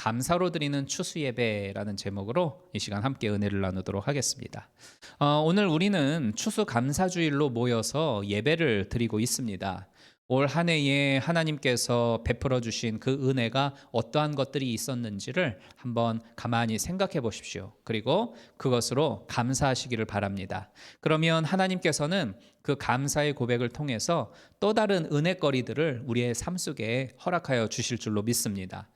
감사로 드리는 추수 예배라는 제목으로 이 시간 함께 은혜를 나누도록 하겠습니다. 어, 오늘 우리는 추수 감사주일로 모여서 예배를 드리고 있습니다. 올 한 해에 하나님께서 베풀어 주신 그 은혜가 어떠한 것들이 있었는지를 한번 가만히 생각해 보십시오. 그리고 그것으로 감사하시기를 바랍니다. 그러면 하나님께서는 그 감사의 고백을 통해서 또 다른 은혜거리들을 우리의 삶 속에 허락하여 주실 줄로 믿습니다.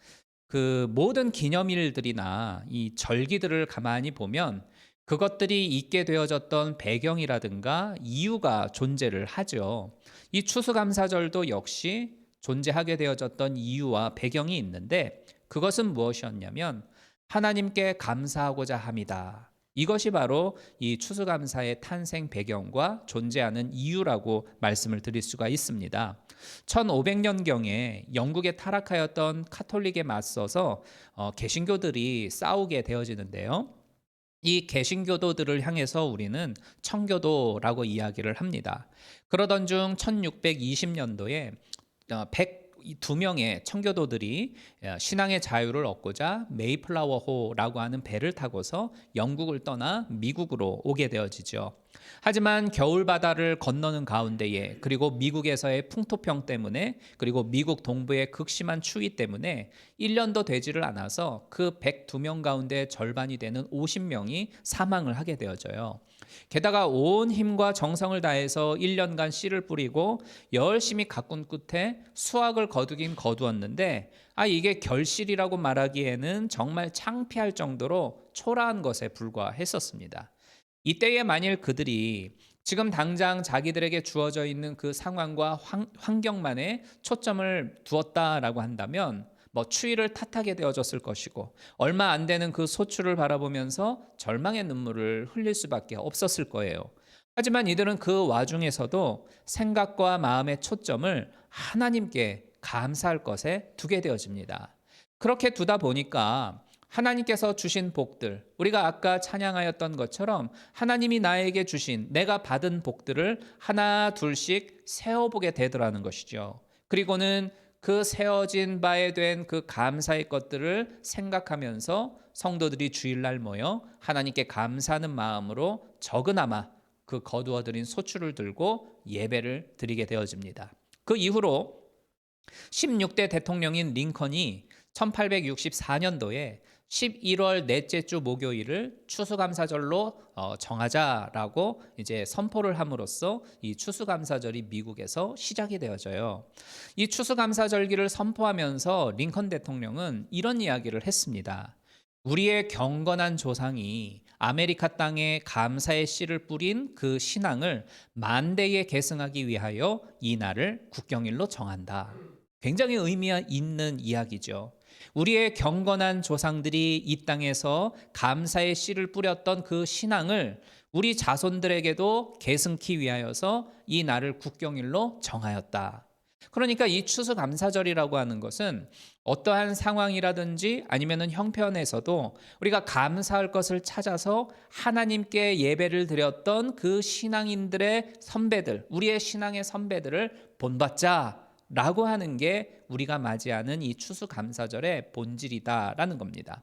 그 모든 기념일들이나 이 절기들을 가만히 보면 그것들이 있게 되어졌던 배경이라든가 이유가 존재를 하죠. 이 추수감사절도 역시 존재하게 되어졌던 이유와 배경이 있는데 그것은 무엇이었냐면 하나님께 감사하고자 함이다. 이것이 바로 이 추수감사의 탄생 배경과 존재하는 이유라고 말씀을 드릴 수가 있습니다. 1500년경에 영국에 타락하였던 카톨릭에 맞서서 어, 개신교들이 싸우게 되어지는데요. 이 개신교도들을 향해서 우리는 청교도라고 이야기를 합니다. 그러던 중 1620년도에 100 두 명의 청교도들이 어, 신앙의 자유를 얻고자 메이플라워호라고 하는 배를 타고서 영국을 떠나 미국으로 오게 되어지죠. 하지만 겨울 바다를 건너는 가운데에 그리고 미국에서의 풍토병 때문에 그리고 미국 동부의 극심한 추위 때문에 1년도 되지를 않아서 그 102명 가운데 절반이 되는 50명이 사망을 하게 되어져요. 게다가 온 힘과 정성을 다해서 1년간 씨를 뿌리고 열심히 가꾼 끝에 수확을 거두긴 거두었는데 아 이게 결실이라고 말하기에는 정말 창피할 정도로 초라한 것에 불과했었습니다. 이때에 만일 그들이 지금 당장 자기들에게 주어져 있는 그 상황과 환, 경만에 초점을 두었다라고 한다면 뭐 추위를 탓하게 되어졌을 것이고 얼마 안 되는 그 소출을 바라보면서 절망의 눈물을 흘릴 수밖에 없었을 거예요. 하지만 이들은 그 와중에서도 생각과 마음의 초점을 하나님께 감사할 것에 두게 되어집니다. 그렇게 두다 보니까 하나님께서 주신 복들, 우리가 아까 찬양하였던 것처럼 하나님이 나에게 주신 내가 받은 복들을 하나 둘씩 세어보게 되더라는 것이죠. 그리고는 그 세워진 바에 된 그 감사의 것들을 생각하면서 성도들이 주일날 모여 하나님께 감사하는 마음으로 적은아마 그 거두어들인 소출을 들고 예배를 드리게 되어집니다. 그 이후로 16대 대통령인 링컨이 1864년도에 11월 넷째 주 목요일을 추수감사절로 어, 정하자라고 이제 선포를 함으로써 이 추수감사절이 미국에서 시작이 되어져요. 이 추수감사절기를 선포하면서 링컨 대통령은 이런 이야기를 했습니다. 우리의 경건한 조상이 아메리카 땅에 감사의 씨를 뿌린 그 신앙을 만대에 계승하기 위하여 이 날을 국경일로 정한다. 굉장히 의미 있는 이야기죠. 우리의 경건한 조상들이 이 땅에서 감사의 씨를 뿌렸던 그 신앙을 우리 자손들에게도 계승키 위하여서 이 날을 국경일로 정하였다. 그러니까 이 추수감사절이라고 하는 것은 어떠한 상황이라든지 아니면은 형편에서도 우리가 감사할 것을 찾아서 하나님께 예배를 드렸던 그 신앙인들의 선배들, 우리의 신앙의 선배들을 본받자 라고 하는 게 우리가 맞이하는 이 추수감사절의 본질이다라는 겁니다.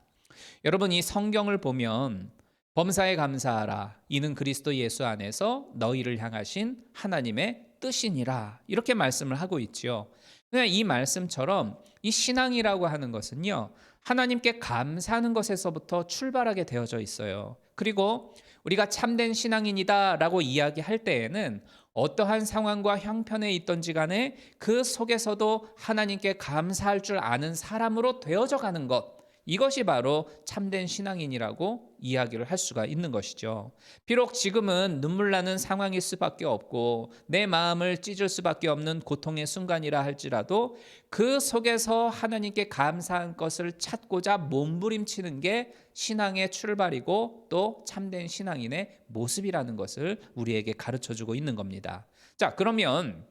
여러분 이 성경을 보면 범사에 감사하라 이는 그리스도 예수 안에서 너희를 향하신 하나님의 뜻이니라 이렇게 말씀을 하고 있지요. 그냥 이 말씀처럼 이 신앙이라고 하는 것은요 하나님께 감사하는 것에서부터 출발하게 되어져 있어요. 그리고 우리가 참된 신앙인이다라고 이야기할 때에는 어떠한 상황과 형편에 있던지 간에 그 속에서도 하나님께 감사할 줄 아는 사람으로 되어져 가는 것. 이것이 바로 참된 신앙인이라고 이야기를 할 수가 있는 것이죠. 비록 지금은 눈물 나는 상황일 수밖에 없고 내 마음을 찢을 수밖에 없는 고통의 순간이라 할지라도 그 속에서 하나님께 감사한 것을 찾고자 몸부림치는 게 신앙의 출발이고 또 참된 신앙인의 모습이라는 것을 우리에게 가르쳐 주고 있는 겁니다. 자, 그러면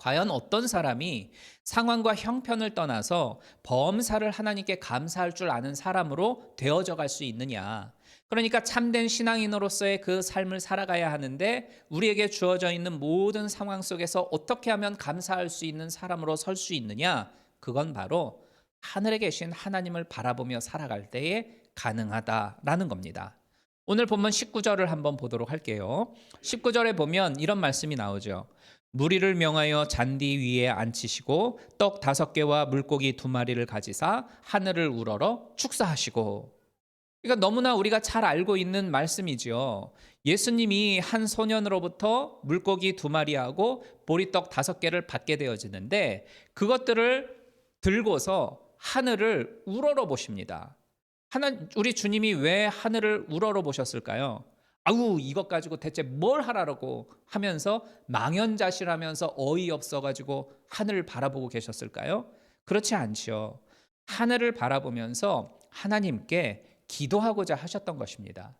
과연 어떤 사람이 상황과 형편을 떠나서 범사를 하나님께 감사할 줄 아는 사람으로 되어져 갈 수 있느냐? 그러니까 참된 신앙인으로서의 그 삶을 살아가야 하는데 우리에게 주어져 있는 모든 상황 속에서 어떻게 하면 감사할 수 있는 사람으로 설 수 있느냐? 그건 바로 하늘에 계신 하나님을 바라보며 살아갈 때에 가능하다라는 겁니다. 오늘 본문 19절을 한번 보도록 할게요. 19절에 보면 이런 말씀이 나오죠. 무리를 명하여 잔디 위에 앉히시고 떡 다섯 개와 물고기 두 마리를 가지사 하늘을 우러러 축사하시고 그러니까 너무나 우리가 잘 알고 있는 말씀이지요. 예수님이 한 소년으로부터 물고기 두 마리하고 보리떡 다섯 개를 받게 되어지는데 그것들을 들고서 하늘을 우러러 보십니다. 하나 우리 주님이 왜 하늘을 우러러 보셨을까요? 아우 이것 가지고 대체 뭘 하라고 하면서 망연자실하면서 어이없어 가지고 하늘을 바라보고 계셨을까요? 그렇지 않지요. 하늘을 바라보면서 하나님께 기도하고자 하셨던 것입니다.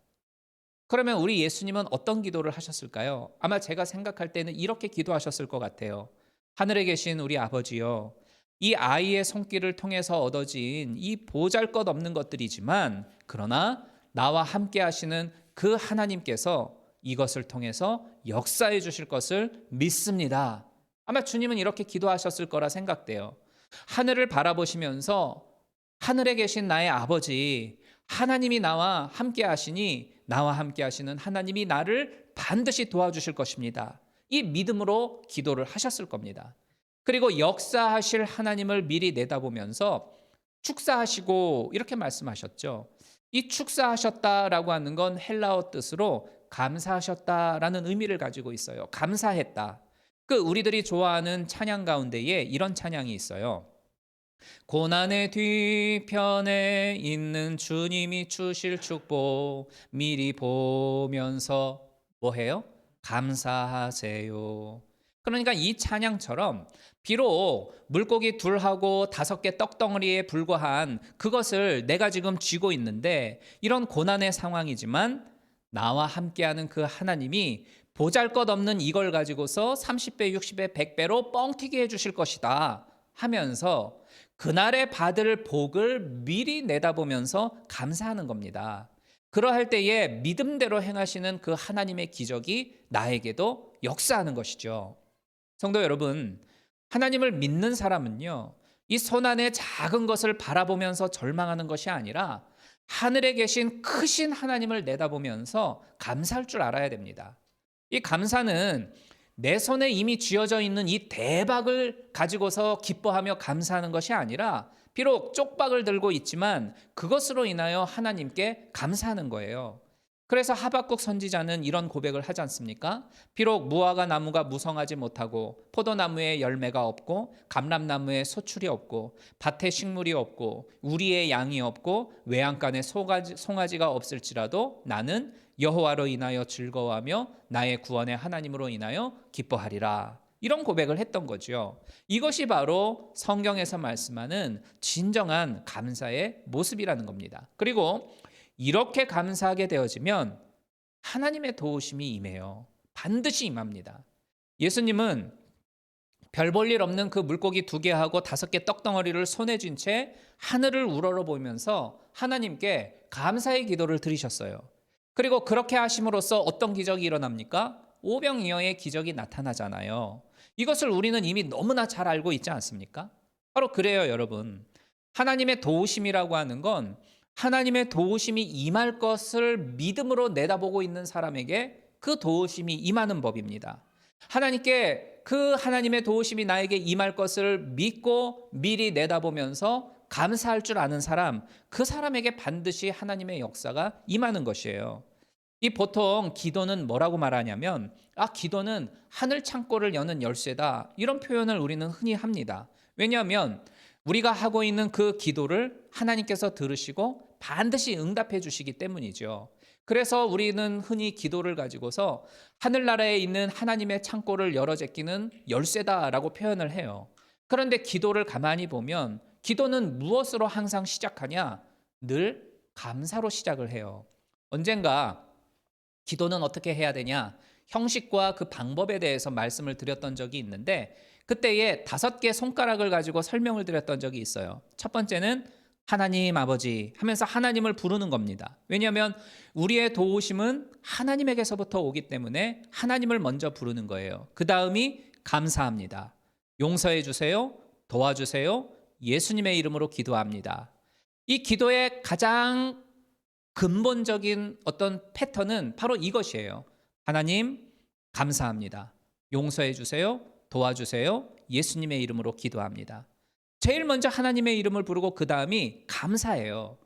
그러면 우리 예수님은 어떤 기도를 하셨을까요? 아마 제가 생각할 때는 이렇게 기도하셨을 것 같아요. 하늘에 계신 우리 아버지요. 이 아이의 손길을 통해서 얻어진 이 보잘 것 없는 것들이지만 그러나 나와 함께 하시는 그 하나님께서 이것을 통해서 역사해 주실 것을 믿습니다. 아마 주님은 이렇게 기도하셨을 거라 생각돼요. 하늘을 바라보시면서 하늘에 계신 나의 아버지 하나님이 나와 함께 하시니 나와 함께 하시는 하나님이 나를 반드시 도와주실 것입니다. 이 믿음으로 기도를 하셨을 겁니다. 그리고 역사하실 하나님을 미리 내다보면서 축사하시고 이렇게 말씀하셨죠. 이 축사하셨다라고 하는 건 헬라어 뜻으로 감사하셨다라는 의미를 가지고 있어요. 감사했다. 그 우리들이 좋아하는 찬양 가운데에 이런 찬양이 있어요. 고난의 뒤편에 있는 주님이 주실 축복 미리 보면서 뭐 해요? 감사하세요. 그러니까 이 찬양처럼 비록 물고기 둘하고 다섯 개 떡덩어리에 불과한 그것을 내가 지금 쥐고 있는데 이런 고난의 상황이지만 나와 함께하는 그 하나님이 보잘 것 없는 이걸 가지고서 30배, 60배, 100배로 뻥튀기 해주실 것이다 하면서 그날에 받을 복을 미리 내다보면서 감사하는 겁니다. 그러할 때에 믿음대로 행하시는 그 하나님의 기적이 나에게도 역사하는 것이죠. 성도 여러분, 하나님을 믿는 사람은요, 이 손안의 작은 것을 바라보면서 절망하는 것이 아니라 하늘에 계신 크신 하나님을 내다보면서 감사할 줄 알아야 됩니다. 이 감사는 내 손에 이미 쥐어져 있는 이 대박을 가지고서 기뻐하며 감사하는 것이 아니라 비록 쪽박을 들고 있지만 그것으로 인하여 하나님께 감사하는 거예요. 그래서 하박국 선지자는 이런 고백을 하지 않습니까? 비록 무화과 나무가 무성하지 못하고 포도나무에 열매가 없고 감람나무에 소출이 없고 밭에 식물이 없고 우리의 양이 없고 외양간에 소가지, 송아지가 없을지라도 나는 여호와로 인하여 즐거워하며 나의 구원의 하나님으로 인하여 기뻐하리라. 이런 고백을 했던 거죠. 이것이 바로 성경에서 말씀하는 진정한 감사의 모습이라는 겁니다. 그리고 이렇게 감사하게 되어지면 하나님의 도우심이 임해요. 반드시 임합니다. 예수님은 별 볼 일 없는 그 물고기 두 개하고 다섯 개 떡덩어리를 손에 쥔 채 하늘을 우러러 보면서 하나님께 감사의 기도를 드리셨어요. 그리고 그렇게 하심으로써 어떤 기적이 일어납니까? 오병이어의 기적이 나타나잖아요. 이것을 우리는 이미 너무나 잘 알고 있지 않습니까? 바로 그래요, 여러분. 하나님의 도우심이라고 하는 건 하나님의 도우심이 임할 것을 믿음으로 내다보고 있는 사람에게 그 도우심이 임하는 법입니다. 하나님께 그 하나님의 도우심이 나에게 임할 것을 믿고 미리 내다보면서 감사할 줄 아는 사람, 그 사람에게 반드시 하나님의 역사가 임하는 것이에요. 이 보통 기도는 뭐라고 말하냐면, 아, 기도는 하늘 창고를 여는 열쇠다. 이런 표현을 우리는 흔히 합니다. 왜냐하면 우리가 하고 있는 그 기도를 하나님께서 들으시고 반드시 응답해 주시기 때문이죠. 그래서 우리는 흔히 기도를 가지고서 하늘나라에 있는 하나님의 창고를 열어 제끼는 열쇠다라고 표현을 해요. 그런데 기도를 가만히 보면 기도는 무엇으로 항상 시작하냐? 늘 감사로 시작을 해요. 언젠가 기도는 어떻게 해야 되냐? 형식과 그 방법에 대해서 말씀을 드렸던 적이 있는데 그때에 다섯 개 손가락을 가지고 설명을 드렸던 적이 있어요. 첫 번째는 하나님 아버지 하면서 하나님을 부르는 겁니다. 왜냐하면 우리의 도우심은 하나님에게서부터 오기 때문에 하나님을 먼저 부르는 거예요. 그 다음이 감사합니다. 용서해 주세요. 도와주세요. 예수님의 이름으로 기도합니다. 이 기도의 가장 근본적인 어떤 패턴은 바로 이것이에요. 하나님, 감사합니다. 용서해 주세요. 도와주세요. 예수님의 이름으로 기도합니다. 제일 먼저 하나님의 이름을 부르고 그 다음이 감사해요.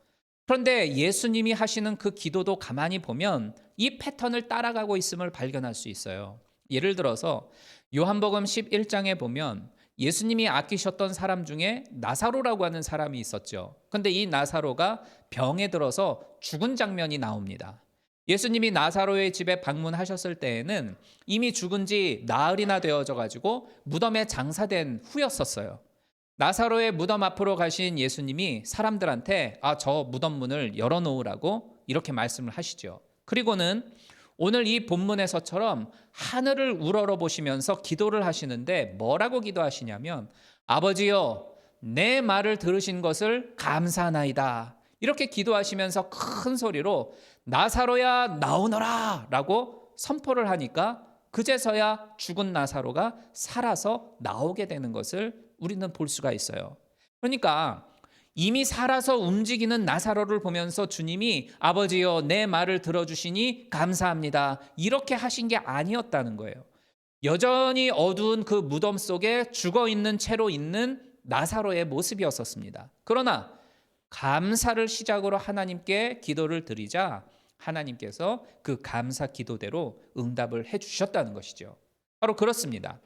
그런데 예수님이 하시는 그 기도도 가만히 보면 이 패턴을 따라가고 있음을 발견할 수 있어요. 예를 들어서 요한복음 11장에 보면 예수님이 아끼셨던 사람 중에 나사로라고 하는 사람이 있었죠. 근데 이 나사로가 병에 들어서 죽은 장면이 나옵니다. 예수님이 나사로의 집에 방문하셨을 때에는 이미 죽은 지 나흘이나 되어져 가지고 무덤에 장사된 후였었어요. 나사로의 무덤 앞으로 가신 예수님이 사람들한테 아, 저 무덤 문을 열어 놓으라고 이렇게 말씀을 하시죠. 그리고는 오늘 이 본문에서처럼 하늘을 우러러 보시면서 기도를 하시는데 뭐라고 기도하시냐면 아버지여 내 말을 들으신 것을 감사하나이다. 이렇게 기도하시면서 큰 소리로 나사로야 나오너라 라고 선포를 하니까 그제서야 죽은 나사로가 살아서 나오게 되는 것을 우리는 볼 수가 있어요. 그러니까 이미 살아서 움직이는 나사로를 보면서 주님이 아버지여 내 말을 들어주시니 감사합니다. 이렇게 하신 게 아니었다는 거예요. 여전히 어두운 그 무덤 속에 죽어 있는 채로 있는 나사로의 모습이었었습니다. 그러나 감사를 시작으로 하나님께 기도를 드리자 하나님께서 그 감사 기도대로 응답을 해 주셨다는 것이죠. 바로 그렇습니다.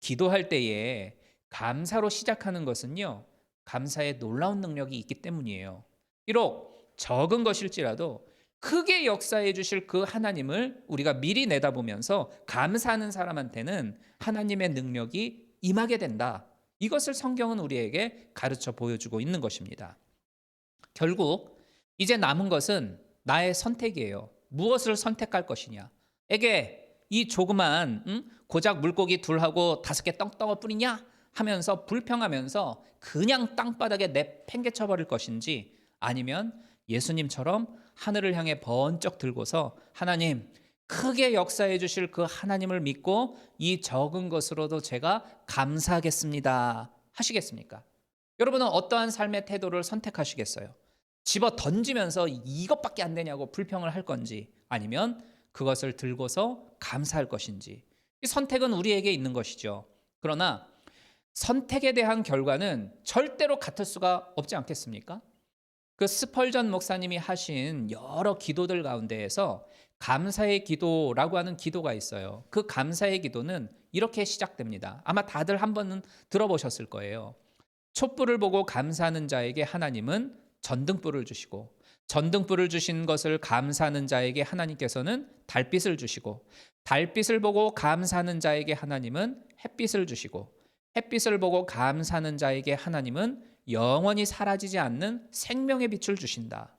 기도할 때에 감사로 시작하는 것은요. 감사의 놀라운 능력이 있기 때문이에요. 비록 적은 것일지라도 크게 역사해 주실 그 하나님을 우리가 미리 내다보면서 감사하는 사람한테는 하나님의 능력이 임하게 된다. 이것을 성경은 우리에게 가르쳐 보여주고 있는 것입니다. 결국 이제 남은 것은 나의 선택이에요. 무엇을 선택할 것이냐. 에게 이 조그만 음? 고작 물고기 둘하고 다섯 개 떵떵을 뿌리냐 하면서 불평하면서 그냥 땅바닥에 내팽개쳐 버릴 것인지 아니면 예수님처럼 하늘을 향해 번쩍 들고서 하나님 크게 역사해 주실 그 하나님을 믿고 이 적은 것으로도 제가 감사하겠습니다. 하시겠습니까? 여러분은 어떠한 삶의 태도를 선택하시겠어요? 집어 던지면서 이것밖에 안 되냐고 불평을 할 건지 아니면 그것을 들고서 감사할 것인지 이 선택은 우리에게 있는 것이죠. 그러나 선택에 대한 결과는 절대로 같을 수가 없지 않겠습니까? 그 스펄전 목사님이 하신 여러 기도들 가운데에서 감사의 기도라고 하는 기도가 있어요. 그 감사의 기도는 이렇게 시작됩니다. 아마 다들 한 번은 들어보셨을 거예요. 촛불을 보고 감사하는 자에게 하나님은 전등불을 주시고 전등불을 주신 것을 감사하는 자에게 하나님께서는 달빛을 주시고 달빛을 보고 감사하는 자에게 하나님은 햇빛을 주시고 햇빛을 보고 감사하는 자에게 하나님은 영원히 사라지지 않는 생명의 빛을 주신다.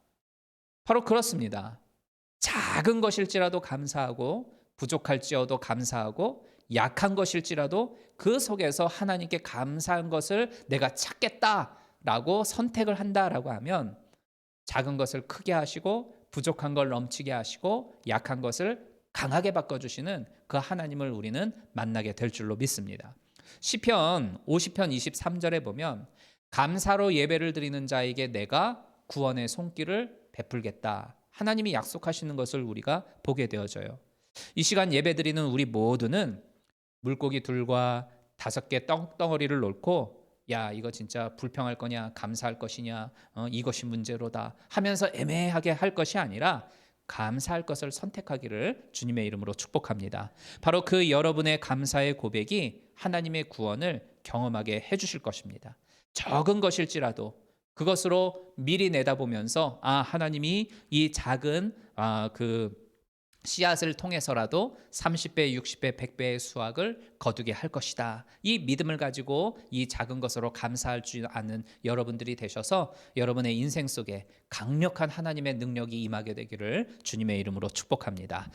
바로 그렇습니다. 작은 것일지라도 감사하고 부족할지어도 감사하고 약한 것일지라도 그 속에서 하나님께 감사한 것을 내가 찾겠다 라고 선택을 한다라고 하면 작은 것을 크게 하시고 부족한 걸 넘치게 하시고 약한 것을 강하게 바꿔 주시는 그 하나님을 우리는 만나게 될 줄로 믿습니다. 시편 50편 23절에 보면 감사로 예배를 드리는 자에게 내가 구원의 손길을 베풀겠다. 하나님이 약속하시는 것을 우리가 보게 되어져요. 이 시간 예배 드리는 우리 모두는 물고기 둘과 다섯 개 떵덩어리를 놓고 야 이거 진짜 불평할 거냐 감사할 것이냐 어, 이것이 문제로다 하면서 애매하게 할 것이 아니라 감사할 것을 선택하기를 주님의 이름으로 축복합니다. 바로 그 여러분의 감사의 고백이 하나님의 구원을 경험하게 해주실 것입니다. 적은 것일지라도 그것으로 미리 내다보면서 아 하나님이 이 작은 아그 씨앗을 통해서라도 30배, 60배, 100배의 수확을 거두게 할 것이다. 이 믿음을 가지고 이 작은 것으로 감사할 줄 아는 여러분들이 되셔서 여러분의 인생 속에 강력한 하나님의 능력이 임하게 되기를 주님의 이름으로 축복합니다.